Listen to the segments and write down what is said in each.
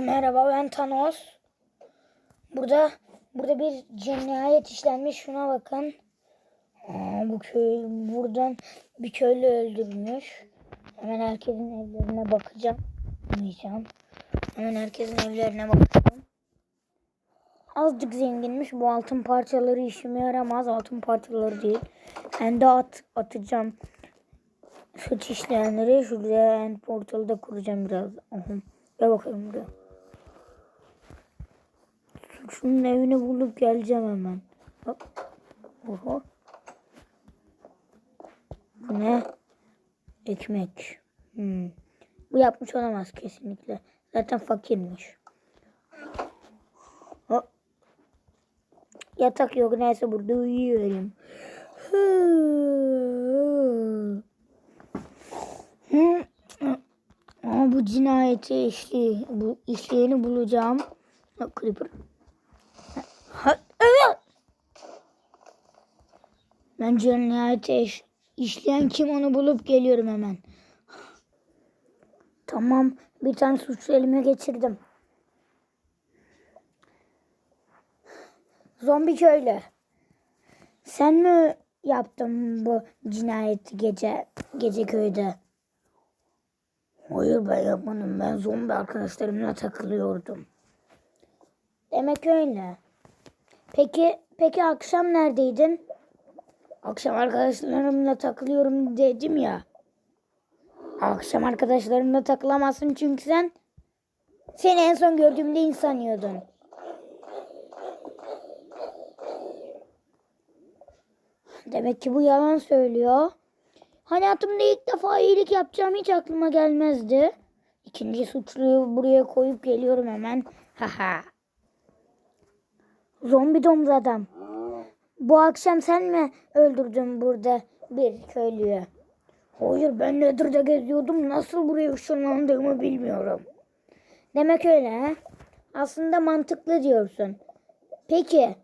Merhaba ben Thanos. Burada burada bir cinayet işlenmiş. Şuna bakın. Aa, bu köy buradan bir köylü öldürmüş. Hemen herkesin evlerine bakacağım. Bakmayacağım. Hemen herkesin evlerine bakacağım. Azıcık zenginmiş. Bu altın parçaları işime yaramaz. Altın parçaları değil. Ben de at, atacağım. Suç işleyenleri şuraya end portalı da kuracağım biraz. Aha. Gel bakayım buraya. Şunun evini bulup geleceğim hemen. Hop. Oho. Bu ne? Ekmek. Hmm. Bu yapmış olamaz kesinlikle. Zaten fakirmiş. Hop. Yatak yok neyse burada uyuyorum. Ama bu cinayeti işli, bu işleyeni bulacağım. Creeper. Ha, evet. Ben cinayeti iş, işleyen kim onu bulup geliyorum hemen. Tamam. Bir tane suçlu elime geçirdim. Zombi köylü. Sen mi yaptın bu cinayeti gece gece köyde? Hayır ben yapmadım. Ben zombi arkadaşlarımla takılıyordum. Demek öyle. Peki peki akşam neredeydin? Akşam arkadaşlarımla takılıyorum dedim ya. Akşam arkadaşlarımla takılamazsın çünkü sen seni en son gördüğümde insan yiyordun. Demek ki bu yalan söylüyor. Hayatımda ilk defa iyilik yapacağım hiç aklıma gelmezdi. İkinci suçluyu buraya koyup geliyorum hemen. Haha. Zombi domuz adam. Bu akşam sen mi öldürdün burada bir köylüyü? Hayır ben Nether'da geziyordum. Nasıl buraya ışınlandığımı bilmiyorum. Demek öyle ha? Aslında mantıklı diyorsun. Peki.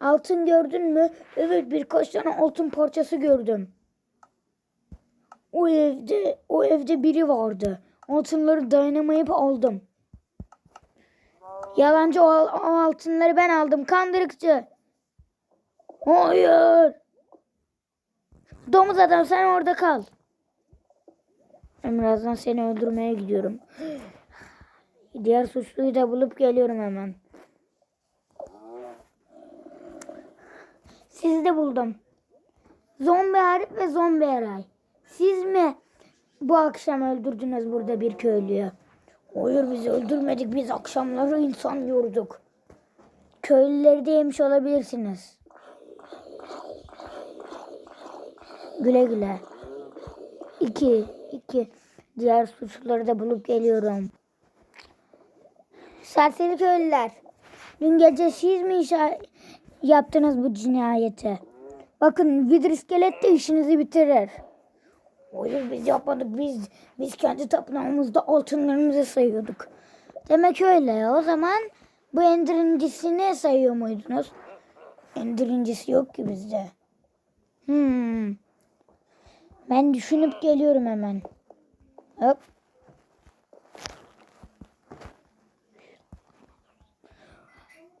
Altın gördün mü? Evet birkaç tane altın parçası gördüm. O evde o evde biri vardı. Altınları dayanamayıp aldım. Yalancı o, o altınları ben aldım. Kandırıkçı. Hayır. Domuz adam sen orada kal. Ben seni öldürmeye gidiyorum. Diğer suçluyu da bulup geliyorum hemen. Sizi de buldum. Zombi Arif ve Zombi Eray. Siz mi bu akşam öldürdünüz burada bir köylüyü? Hayır biz öldürmedik. Biz akşamları insan yiyorduk. Köylüleri de yemiş olabilirsiniz. Güle güle. İki, iki. Diğer suçluları da bulup geliyorum. Serseri köylüler. Dün gece siz mi yaptınız bu cinayeti? Bakın Vidr iskelet de işinizi bitirir. Hayır biz yapmadık. Biz biz kendi tapınağımızda altınlarımızı sayıyorduk. Demek öyle. O zaman bu endirincisini sayıyor muydunuz? Endirincisi yok ki bizde. Hmm. Ben düşünüp geliyorum hemen. Hop.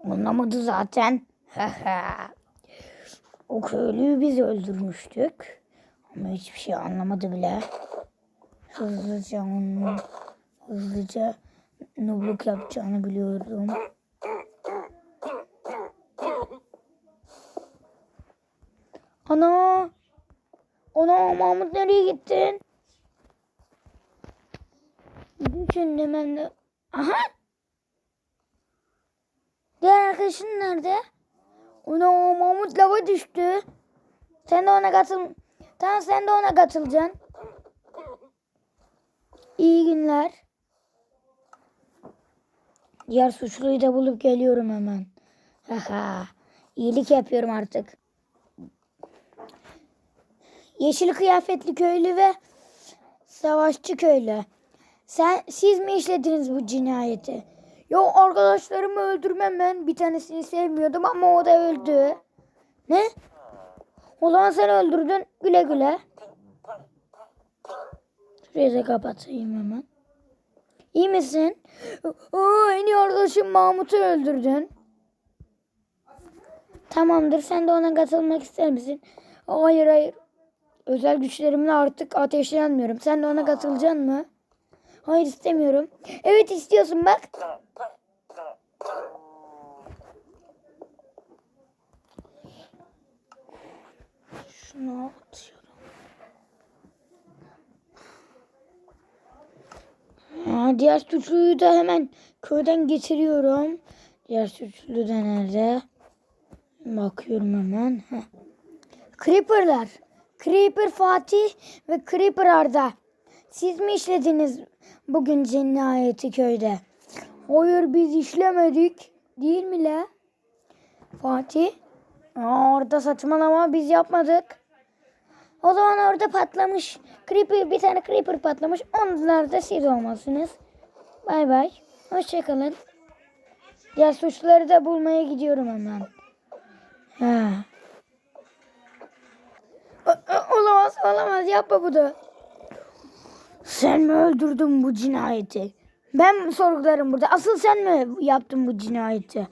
Anlamadı zaten. o köylüyü biz öldürmüştük. Ama hiçbir şey anlamadı bile. Hızlıca onu, hızlıca nubluk yapacağını biliyordum. Ana! Ana Mahmut nereye gittin? Düşündüm ben de. Aha! Diğer arkadaşın nerede? Ana Mahmut lava düştü. Sen de ona katıl. Tamam sen de ona katılacaksın. İyi günler. Diğer suçluyu da bulup geliyorum hemen. Haha. İyilik yapıyorum artık. Yeşil kıyafetli köylü ve savaşçı köylü. Sen siz mi işlediniz bu cinayeti? Yo arkadaşlarımı öldürmem ben. Bir tanesini sevmiyordum ama o da öldü. Ne? O zaman sen öldürdün. Güle güle. Şurayı da kapatayım hemen. İyi misin? Aa, en iyi arkadaşım Mahmut'u öldürdün. Tamamdır. Sen de ona katılmak ister misin? Hayır hayır. Özel güçlerimle artık ateşlenmiyorum. Sen de ona katılacaksın mı? Hayır istemiyorum. Evet istiyorsun bak. Şunu atıyorum. Aa, diğer suçluyu da hemen köyden getiriyorum. Diğer suçlu da nerede? Bakıyorum hemen. Heh. Creeper'lar. Creeper Fatih ve Creeper Arda. Siz mi işlediniz bugün cinayeti köyde? Hayır biz işlemedik. Değil mi la? Fatih? Aa, orada saçmalama biz yapmadık. O zaman orada patlamış. Creeper bir tane creeper patlamış. Onlar da siz olmalısınız. Bay bay. Hoşçakalın. Diğer suçluları da bulmaya gidiyorum hemen. Ha. Olamaz olamaz yapma bunu. Sen mi öldürdün bu cinayeti? Ben mi sorgularım burada? Asıl sen mi yaptın bu cinayeti?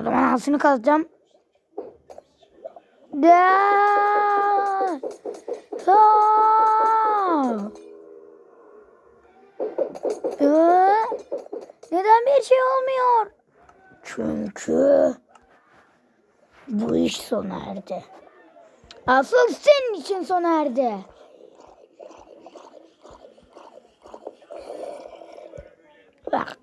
O zaman ağzını kazacağım. Da! Ee, neden bir şey olmuyor? Çünkü bu iş sona erdi. Asıl senin için sona erdi. Bak.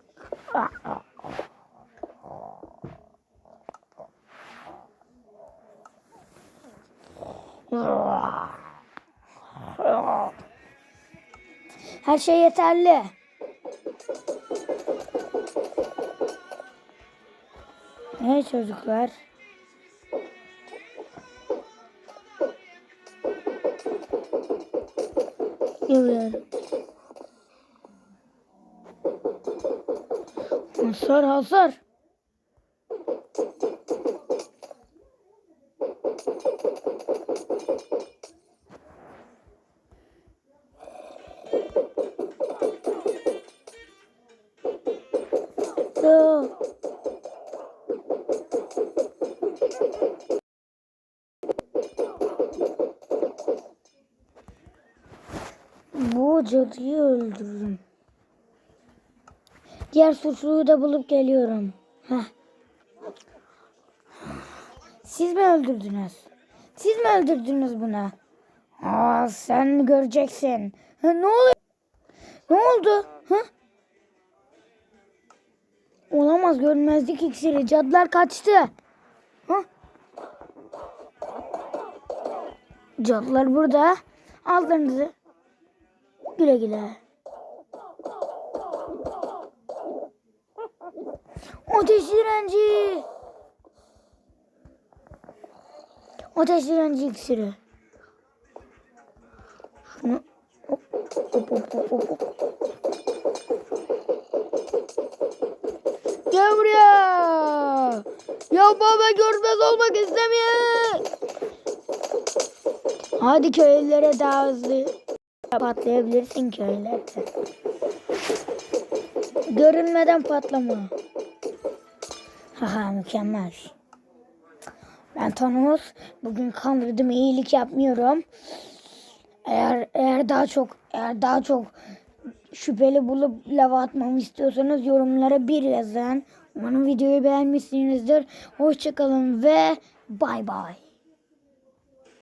Her şey yeterli. Hey çocuklar. Geliyorum. Hasar hasar. Bu cadıyı öldürürüm. Diğer suçluyu da bulup geliyorum. Heh. Siz mi öldürdünüz? Siz mi öldürdünüz bunu? Aa, sen göreceksin. Ha, ne oluyor? Ne oldu? Ha? Olamaz görünmezlik iksiri. Cadılar kaçtı. Ha? Cadılar burada. Aldığınızı. Güle güle. Ateş direnci. Ateş direnci iksiri. Şunu hop hop hop hop hop. Gel buraya. Ya baba görmez olmak istemiyor. Hadi köylere daha hızlı patlayabilirsin köylerde. Görünmeden patlama. Haha mükemmel. Ben Thanos. Bugün kandırdım iyilik yapmıyorum. Eğer eğer daha çok eğer daha çok şüpheli bulup lava atmamı istiyorsanız yorumlara bir yazın. Umarım videoyu beğenmişsinizdir. Hoşçakalın ve bay bay.